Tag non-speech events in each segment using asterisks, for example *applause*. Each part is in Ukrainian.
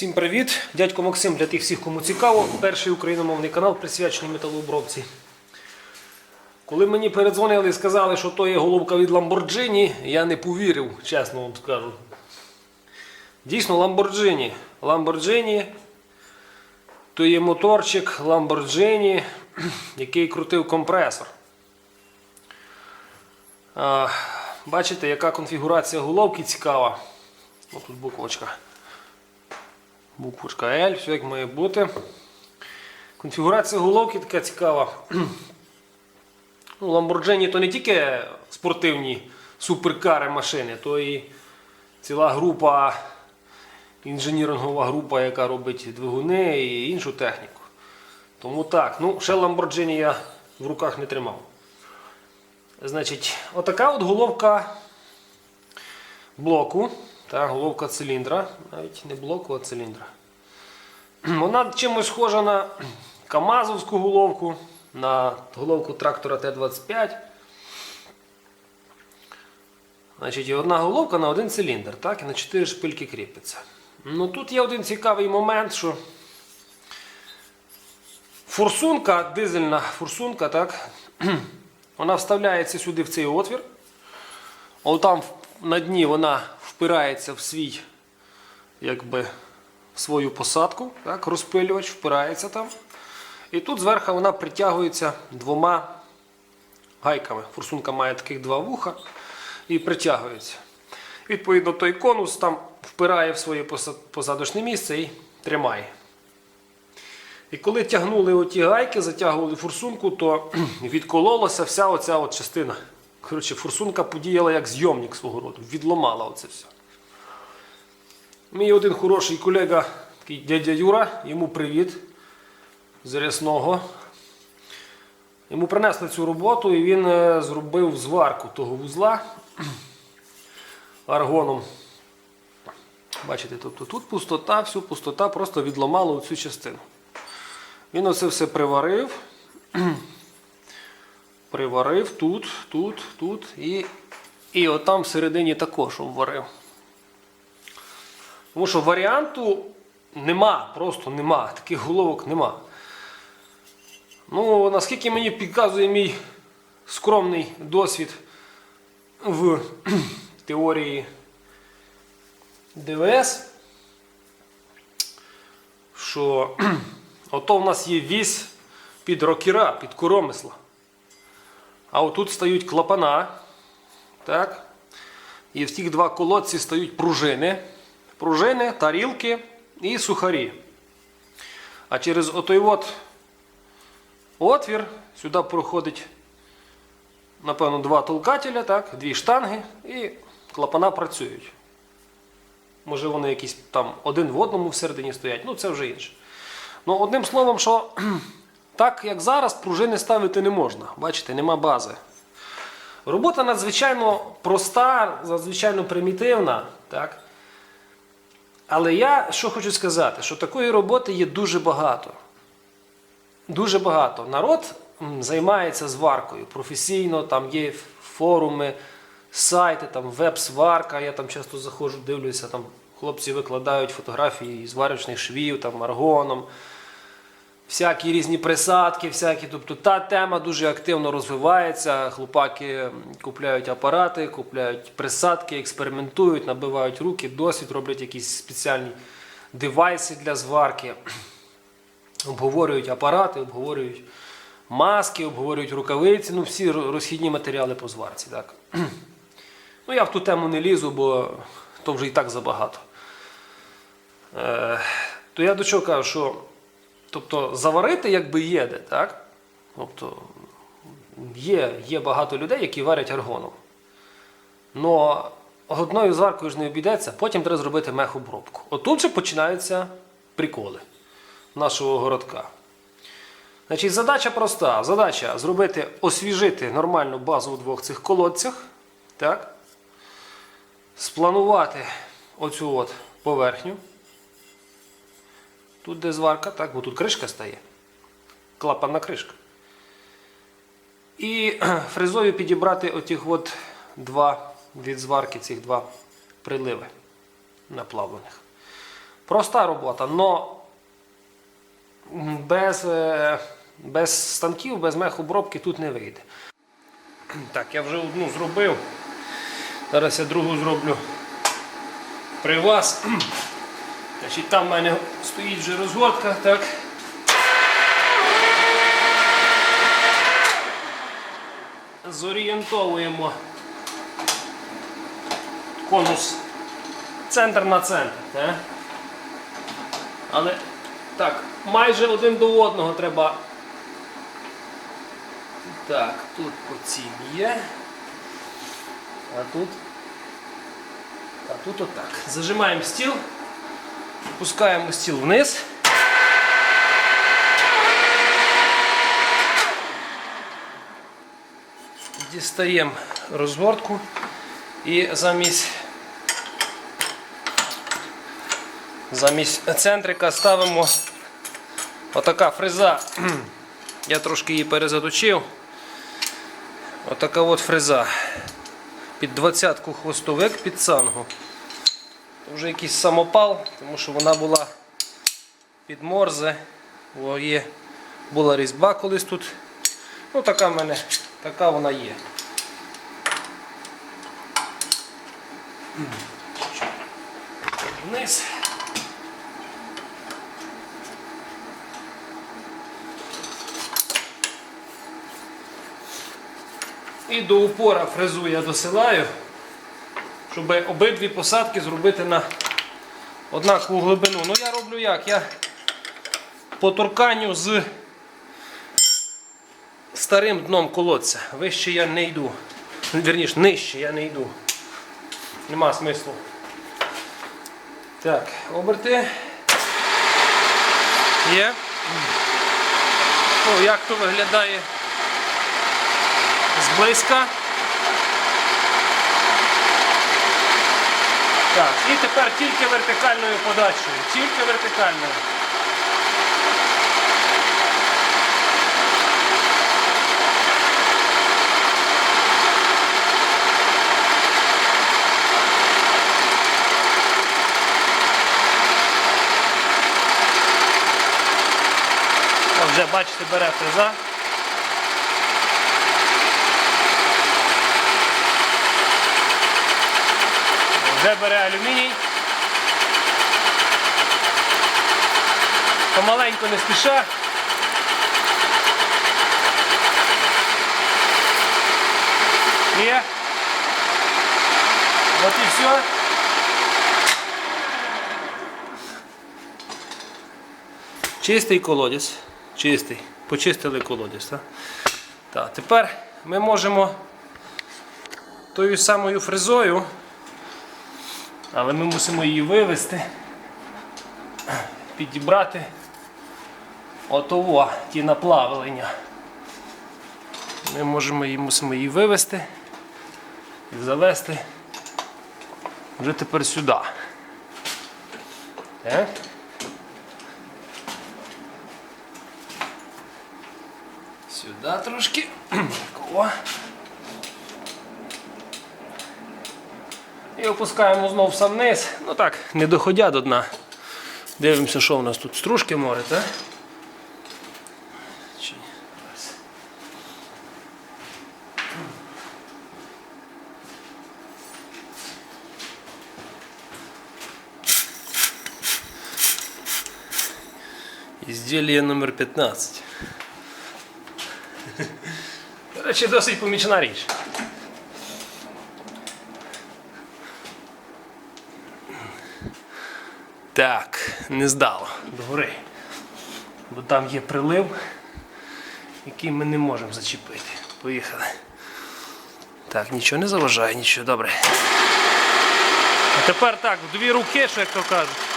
Всім привіт! Дядько Максим для тих всіх, кому цікаво. Перший україномовний канал присвячений металообробці. Коли мені передзвонили і сказали, що то є головка від Lamborghini, я не повірив, чесно вам скажу. Дійсно, Lamborghini. Lamborghini то є моторчик Lamborghini, який крутив компресор. Бачите, яка конфігурація головки цікава. Ось тут буквочка. Буквочка L, все як має бути. Конфігурація головки така цікава. *clears throat* Ну, Lamborghini то не тільки спортивні суперкари машини, то і ціла група, інженірингова група, яка робить двигуни і іншу техніку. Тому так, ну, ще Lamborghini я в руках не тримав. Значить, отака от головка блоку. Та головка циліндра, навіть не блоку, а циліндра. *clears throat* Вона чимось схожа на Камазовську головку, на головку трактора Т-25. Значить, і одна головка на один циліндр, так, і на 4 шпильки кріпиться. Ну тут є один цікавий момент, що форсунка, дизельна форсунка, так, *clears throat* вона вставляється сюди в цей отвір. От там на дні вона впирається в свій, якби, свою посадку, так, розпилювач впирається там. І тут зверху вона притягується двома гайками. Форсунка має таких два вуха і притягується. Відповідно, той конус там впирає в своє посадочне місце і тримає. І коли тягнули оті гайки, затягували форсунку, то *clears throat* відкололася вся оця от частина. Коротше, форсунка подіяла як зйомник свого роду, відломала оце все. Мій один хороший колега, такий дядя Юра, йому привіт з Рясного. Йому принесли цю роботу і він е, зробив зварку того вузла аргоном. Бачите, тобто тут пустота, всю пустота просто відломала оцю частину. Він оце все приварив. Приварив тут, тут, тут і, і отам всередині також обварив. Тому що варіанту нема, просто нема. Таких головок нема. Ну, наскільки мені підказує мій скромний досвід в *clears throat* теорії ДВС, що *clears throat* ото в нас є вісь під рокера, під коромисла. А отут стають клапана. Так? І в тих два колодці стають пружини. Пружини, тарілки і сухарі. А через отой от отвір сюди проходить, напевно, два толкателя, так? дві штанги і клапана працюють. Може вони якісь там один в одному всередині стоять, ну це вже інше. Ну, одним словом, що так як зараз пружини ставити не можна. Бачите, нема бази. Робота надзвичайно проста, надзвичайно примітивна. Так? Але я що хочу сказати, що такої роботи є дуже багато. Дуже багато. Народ займається зваркою професійно, там є форуми, сайти, там веб-сварка. Я там часто заходжу, дивлюся, там хлопці викладають фотографії зварочних швів, там аргоном всякі різні присадки, всякі. Тобто та тема дуже активно розвивається. Хлопаки купляють апарати, купляють присадки, експериментують, набивають руки, досвід, роблять якісь спеціальні девайси для зварки, *clears throat* обговорюють апарати, обговорюють маски, обговорюють рукавиці, ну всі розхідні матеріали по зварці. Так. *clears throat* Ну, я в ту тему не лізу, бо то вже і так забагато. Е, то я до чого кажу, що Тобто заварити якби є так? Тобто є, є багато людей, які варять аргоном. Но одною зваркою ж не обійдеться, потім треба зробити мехобробку. Отут же починаються приколи нашого городка. Значить, задача проста. Задача зробити, освіжити нормальну базу у двох цих колодцях. Так? Спланувати оцю от поверхню. Тут де зварка, так, бо тут кришка стає. Клапанна кришка. І *clears throat* фрезою підібрати отих от два від зварки, цих два приливи наплавлених. Проста робота, але без, е, без станків, без мехобробки тут не вийде. *clears throat* Так, я вже одну зробив. Зараз я другу зроблю при вас. *clears throat* Значить, Там в мене стоїть вже розгортка. так. Зорієнтовуємо конус центр на центр. Так? Але так, майже один до одного треба. Так, тут по цім є. А тут. А тут отак. Зажимаємо стіл, пускаємо стіл вниз. Дістаємо розгортку і замість замість центрика ставимо отака фреза. Я трошки її перезаточив. Отака от фреза. Під 20-ку хвостовик під сангу. Вже якийсь самопал, тому що вона була під морзе. О, є. Була різьба колись тут. Ну така в мене, така вона є. Вниз. І до упора фрезу я досилаю, щоб обидві посадки зробити на однакову глибину. Ну я роблю як? Я по торканню з старим дном колодця. Вище я не йду. Вірніше, нижче я не йду. Нема смислу. Так, оберти. Є. О, як то виглядає зблизька. Так, і тепер тільки вертикальною подачею. Тільки вертикальною. Вже бачите, бере фреза. Вже бере алюміній. Помаленьку не спіша. Є. От і все. Чистий колодязь. Чистий. Почистили колодязь. Так? Так, тепер ми можемо тою самою фрезою, але ми мусимо її вивести, підібрати отово, ті наплавлення. Ми можемо її, мусимо її вивести і завести вже тепер сюди. Так? Сюди трошки. О. І опускаємо знову сам вниз. Ну так, не доходя до дна. Дивимося, що в нас тут стружки море, так? Ізділля номер 15. До речі, досить помічна річ. Так, не здало догори. Бо там є прилив, який ми не можемо зачепити. Поїхали. Так, нічого не заважає, нічого добре. А тепер так, в дві руки, що як то кажуть.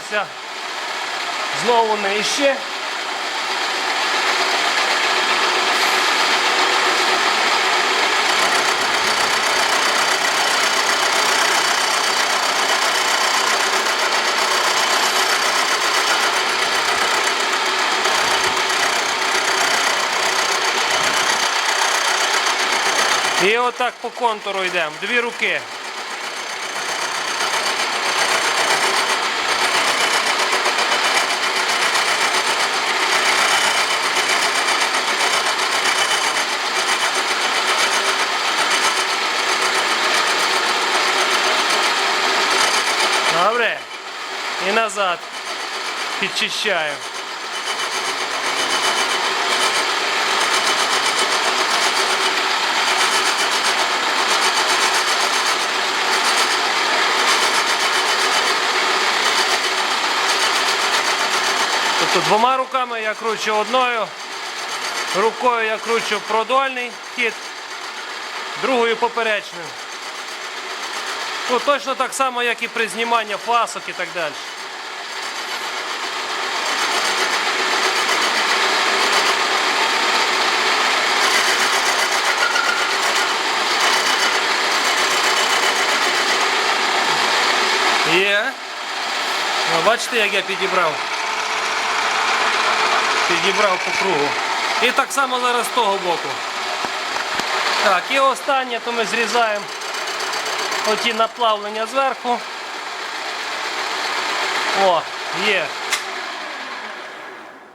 Спускаємося знову нижче. І отак по контуру йдемо. Дві руки. Добре. І назад. Підчищаю. Тобто двома руками я кручу одною, рукою я кручу продольний хід, другою поперечною. Ну, точно так само, як і при зніманні фасок і так далі. Є. Ну, бачите, як я підібрав? Підібрав по кругу. І так само зараз з того боку. Так, і останнє, то ми зрізаємо оті наплавлення зверху. О, є.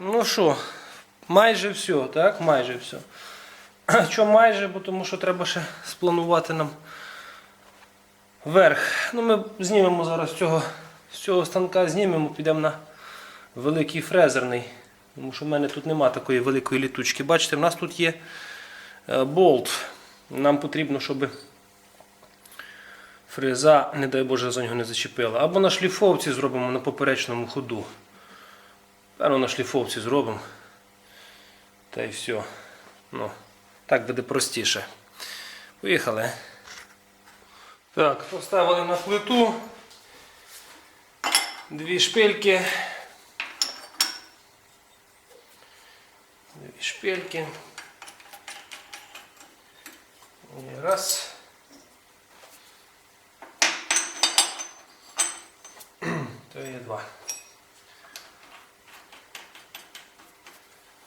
Ну що, майже все, так? Майже все. *clears throat* Чому майже? Бо тому що треба ще спланувати нам верх. Ну, ми знімемо зараз цього, з цього станка, знімемо, підемо на великий фрезерний. Тому що в мене тут нема такої великої літучки. Бачите, в нас тут є е, болт. Нам потрібно, щоб фреза, не дай Боже, за нього не зачепила. Або на шліфовці зробимо на поперечному ходу. Певно, на шліфовці зробимо. Та й все. Ну, так буде простіше. Поїхали. Так, поставили на плиту. Дві шпильки. Дві шпильки. І раз. То є два.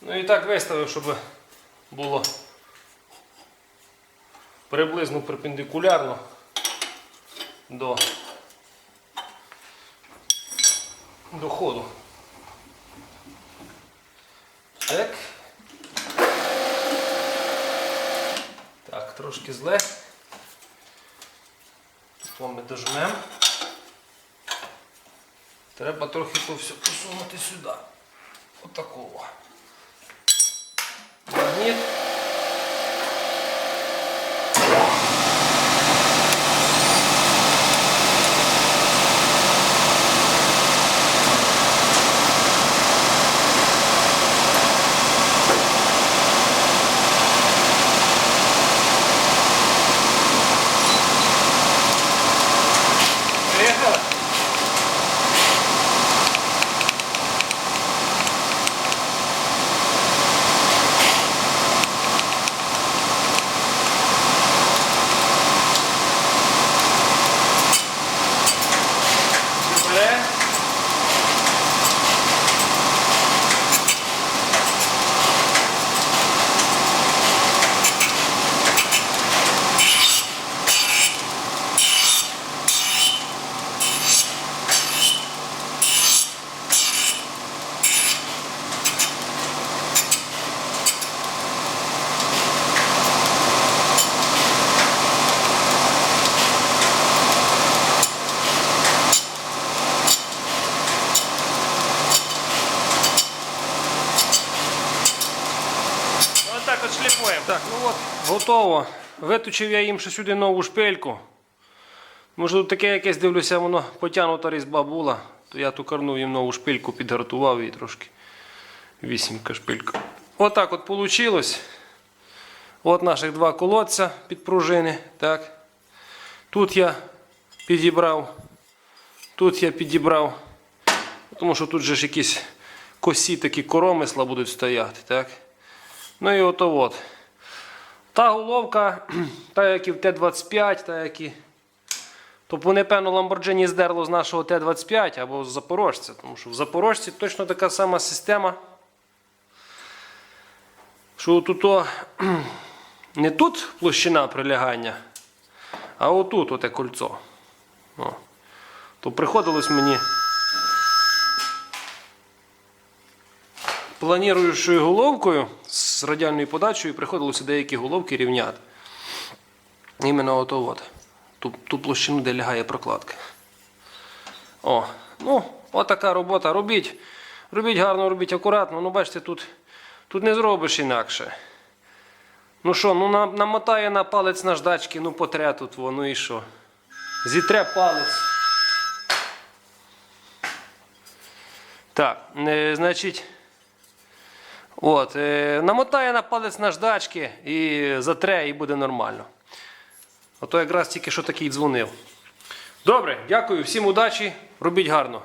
Ну і так виставив, щоб було приблизно перпендикулярно до, до ходу. Так. Так, трошки зле. Тут ми дожмемо. Треба трохи то все посунути сюди. Отакого. Магніт. Приїхали. Добре. Отак от шліфуємо. Так, ну от, готово. Виточив я їм ще сюди нову шпильку. Може тут таке якесь дивлюся, воно потягнута різьба була, то я ту тукарнув їм нову шпильку, підгартував її трошки. Вісімка шпилька. Отак от вийшло. От наших два колодця під пружини. Так. Тут я підібрав, тут я підібрав Тому що тут же ж якісь косі такі коромисла будуть стояти. Так? Ну і от. Та головка, *clears throat* та як і в Т-25, та як і. Тобто вони, певно, Lamborghini здерло з нашого Т-25 або з Запорожця. Тому що в Запорожці точно така сама система. Що тут о, *clears throat* не тут площина прилягання, а отут оте кольцо. О. То приходилось мені планіруючою головкою з радіальною подачею приходилося деякі головки рівняти. Іменно ото от. Ту, ту площину, де лягає прокладка. О, ну, отака робота. Робіть. Робіть гарно, робіть акуратно. Ну, бачите, тут, тут не зробиш інакше. Ну що, ну на- намотає на палець наждачки, ну потре тут воно і що. Зітре палець. Так, е, значить. От, е, намотає на палець наждачки і затре, і буде нормально. Ото якраз тільки що такий дзвонив. Добре, дякую, всім удачі, робіть гарно.